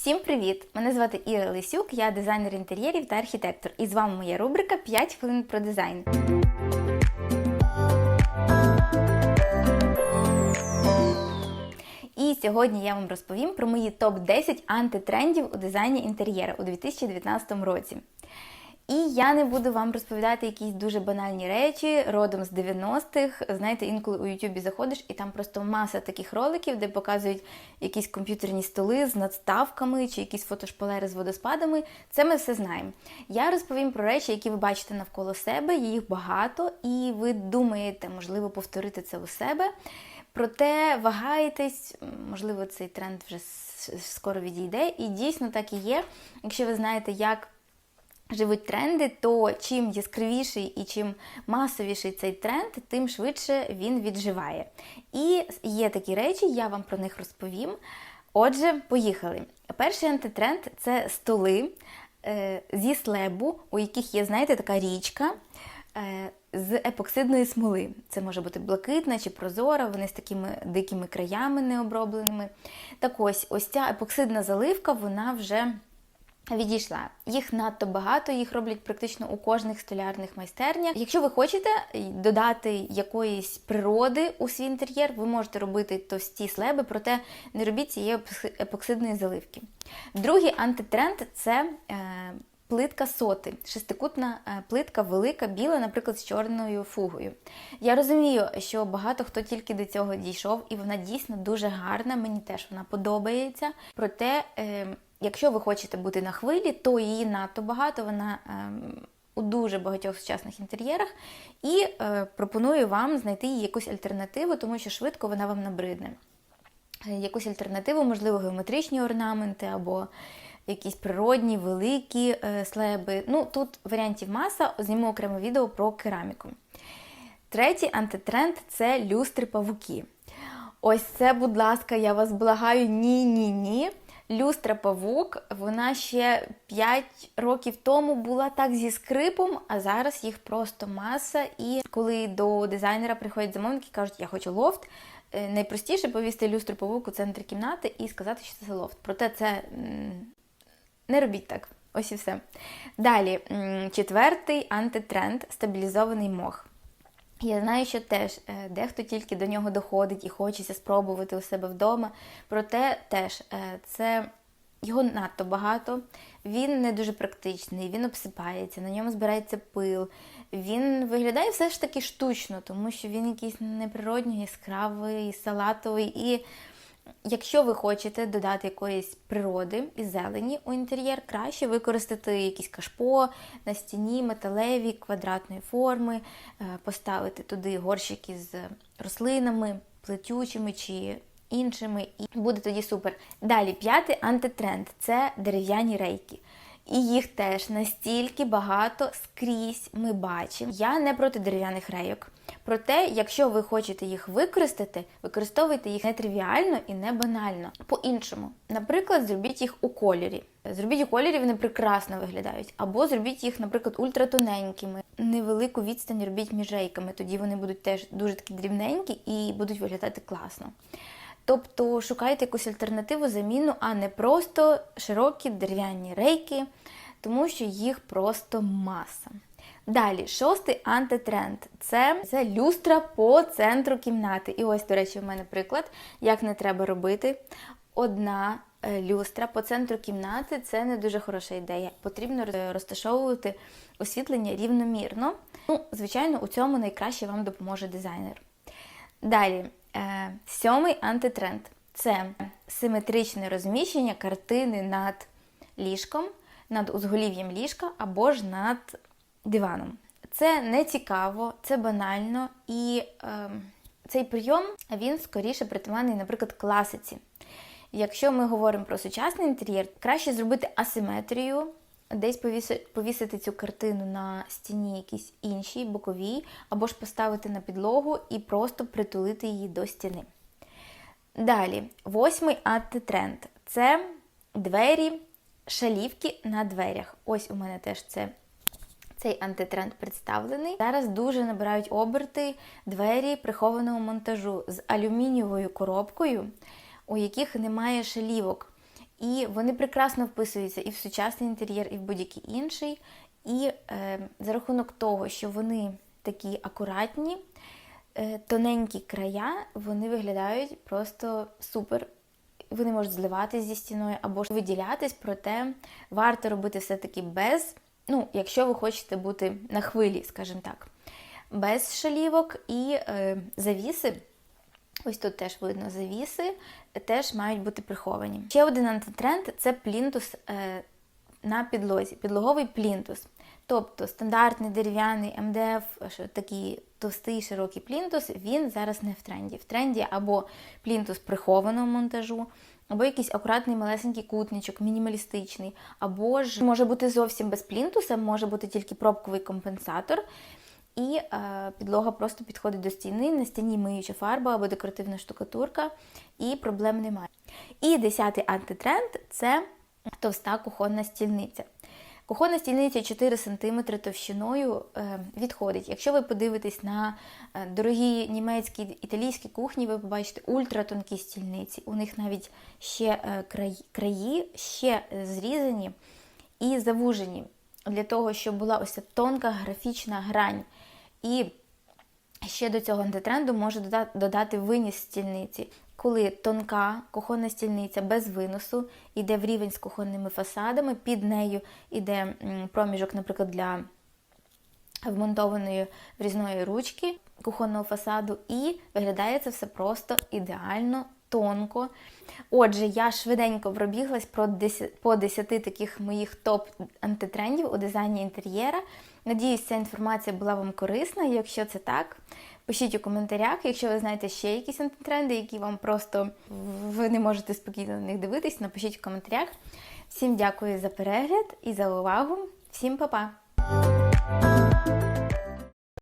Всім привіт! Мене звати Іра Лисюк, я дизайнер інтер'єрів та архітектор. І з вами моя рубрика «5 хвилин про дизайн. І сьогодні я вам розповім про мої топ-10 антитрендів у дизайні інтер'єра у 2019 році. І я не буду вам розповідати якісь дуже банальні речі родом з 90-х. Знаєте, інколи у Ютубі заходиш, і там просто маса таких роликів, де показують якісь комп'ютерні столи з надставками чи якісь фотошпалери з водоспадами. Це ми все знаємо. Я розповім про речі, які ви бачите навколо себе, їх багато, і ви думаєте, можливо, повторити це у себе. Проте вагаєтесь, можливо, цей тренд вже скоро відійде. І дійсно так і є. Якщо ви знаєте, як живуть тренди, то чим яскравіший і чим масовіший цей тренд, тим швидше він відживає. І є такі речі, я вам про них розповім. Отже, поїхали. Перший антитренд це столи е, зі слебу, у яких є, знаєте, така річка. Е, з епоксидної смоли. Це може бути блакитна чи прозора, вони з такими дикими краями необробленими. Так ось, ось ця епоксидна заливка, вона вже відійшла. Їх надто багато, їх роблять практично у кожних столярних майстернях. Якщо ви хочете додати якоїсь природи у свій інтер'єр, ви можете робити товсті слеби, проте не робіть цієї епоксидної заливки. Другий антитренд це. Е, Плитка соти, шестикутна е, плитка, велика, біла, наприклад, з чорною фугою. Я розумію, що багато хто тільки до цього дійшов, і вона дійсно дуже гарна, мені теж вона подобається. Проте, е, якщо ви хочете бути на хвилі, то її надто багато, вона е, у дуже багатьох сучасних інтер'єрах. І пропоную вам знайти їй якусь альтернативу, тому що швидко вона вам набридне. Якусь альтернативу, можливо, геометричні орнаменти або якісь природні, великі е, слеби. Ну, тут варіантів маса, зніму окреме відео про кераміку. Третій антитренд це люстри павуки. Ось це, будь ласка, я вас благаю, ні-ні-ні. Люстра павук, вона ще 5 років тому була так зі скрипом, а зараз їх просто маса. І коли до дизайнера приходять замовники і кажуть, я хочу лофт, е, найпростіше повісти люстру павук у центрі кімнати і сказати, що це лофт. Проте це не робіть так. Ось і все. Далі, четвертий антитренд стабілізований мох. Я знаю, що теж е, дехто тільки до нього доходить і хочеться спробувати у себе вдома. Проте теж е, це його надто багато, він не дуже практичний, він обсипається, на ньому збирається пил. Він виглядає все ж таки штучно, тому що він якийсь неприродній, яскравий, салатовий і Якщо ви хочете додати якоїсь природи і зелені у інтер'єр, краще використати якісь кашпо на стіні, металеві, квадратної форми, е, поставити туди горщики з рослинами, плетючими чи іншими, і буде тоді супер. Далі, п'ятий антитренд це дерев'яні рейки. І їх теж настільки багато скрізь ми бачимо. Я не проти дерев'яних рейок. Проте, якщо ви хочете їх використати, використовуйте їх не тривіально і не банально. По-іншому, наприклад, зробіть їх у кольорі. Зробіть у кольорі, вони прекрасно виглядають. Або зробіть їх, наприклад, ультратоненькими. Невелику відстань робіть між рейками, тоді вони будуть теж дуже такі дрібненькі і будуть виглядати класно. Тобто шукайте якусь альтернативу заміну, а не просто широкі дерев'яні рейки, тому що їх просто маса. Далі, шостий антитренд це, це люстра по центру кімнати. І ось, до речі, в мене приклад, як не треба робити. Одна е, люстра по центру кімнати це не дуже хороша ідея. Потрібно розташовувати освітлення рівномірно. Ну, Звичайно, у цьому найкраще вам допоможе дизайнер. Далі, сьомий антитренд це симетричне розміщення картини над ліжком, над узголів'ям ліжка або ж над диваном. Це не цікаво, це банально, і е, цей прийом він скоріше притаманний, наприклад, класиці. Якщо ми говоримо про сучасний інтер'єр, краще зробити асиметрію, десь повісити цю картину на стіні якійсь іншій, боковій, або ж поставити на підлогу і просто притулити її до стіни. Далі, восьмий антитренд це двері, шалівки на дверях. Ось у мене теж це цей антитренд представлений. Зараз дуже набирають оберти двері прихованого монтажу з алюмінієвою коробкою, у яких немає шалівок. І вони прекрасно вписуються і в сучасний інтер'єр, і в будь-який інший. І е, за рахунок того, що вони такі акуратні, е, тоненькі края, вони виглядають просто супер. Вони можуть зливатись зі стіною або ж виділятись, проте варто робити все-таки без, ну, якщо ви хочете бути на хвилі, скажімо так, без шалівок і е, завіси. Ось тут теж видно завіси, теж мають бути приховані. Ще один антитренд це плінтус е, на підлозі, підлоговий плінтус. Тобто стандартний дерев'яний МДФ, що такий товстий широкий плінтус, він зараз не в тренді. В тренді або плінтус прихованого монтажу, або якийсь акуратний малесенький кутничок, мінімалістичний, або ж може бути зовсім без плінтуса, може бути тільки пробковий компенсатор. І е, підлога просто підходить до стіни, на стіні миюча фарба або декоративна штукатурка, і проблем немає. І десятий антитренд це товста кухонна стільниця. Кухонна стільниця 4 см товщиною е, відходить. Якщо ви подивитесь на е, дорогі німецькі італійські кухні, ви побачите ультратонкі стільниці. У них навіть ще е, краї, краї ще зрізані і завужені для того, щоб була ось ця тонка графічна грань. І ще до цього антитренду можу додати виніс стільниці, коли тонка кухонна стільниця без виносу йде в рівень з кухонними фасадами, під нею йде проміжок, наприклад, для вмонтованої врізної ручки кухонного фасаду, і виглядає це все просто ідеально. Тонко. Отже, я швиденько пробіглась про 10, по 10 таких моїх топ-антитрендів у дизайні інтер'єра. Надіюсь, ця інформація була вам корисна. Якщо це так, пишіть у коментарях. Якщо ви знаєте ще якісь антитренди, які вам просто ви не можете спокійно на них дивитись, напишіть в коментарях. Всім дякую за перегляд і за увагу. Всім па-па!